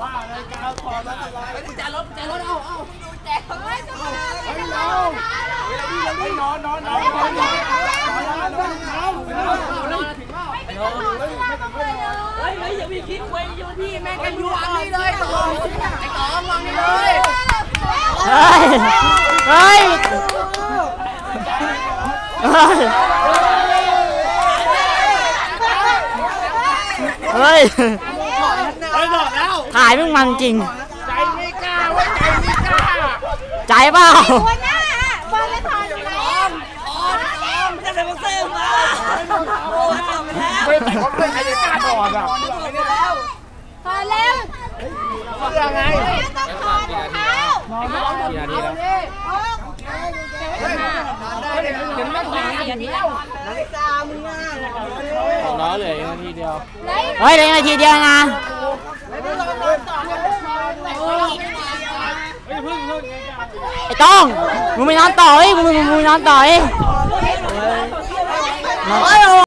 ว่าอะไรการถอดแล้วอะไรกุญแจรถกุญแจรถเอาเอาแจเฮ้ยจะมาไม่เอาไม่นอนนอนนอนนอนนอนนอนเฮ้ยเฮ้ยอย่ามีคิดไว้อยู่พี่แม่งกันอยู่อันนี้เลยต่อไอ้ต่อวางนี่เลยเฮ้ยเฮ้ยเฮ้ย ไม่นอนแล้ว ถ่ายมึงมันจริง ใจไม่กล้าว่าใจไม่กล้าใจเปล่าตัวหน้าบอลเลยถอนอยู่ไหนจะเป็นเซอร์มาโอ้ยเอาไปแล้วไม่แต่เขาไม่ใครจะกล้าถอดอะถอนเร็วเพื่อไงต้องถอนรองเท้ากี่นาทีแล้วเห็นไหมของอย่างนี้แล้วของน้องเหลืออีกนาทีเดียวเฮ้ยเหลือนาทีเดียวนะ เฮ้ยพึ่งพึ่ง ไอ้ต้องมึงไปนอนต่อเฮ้ยมึงมึงมึงนอนต่อเฮ้ยเฮ้ย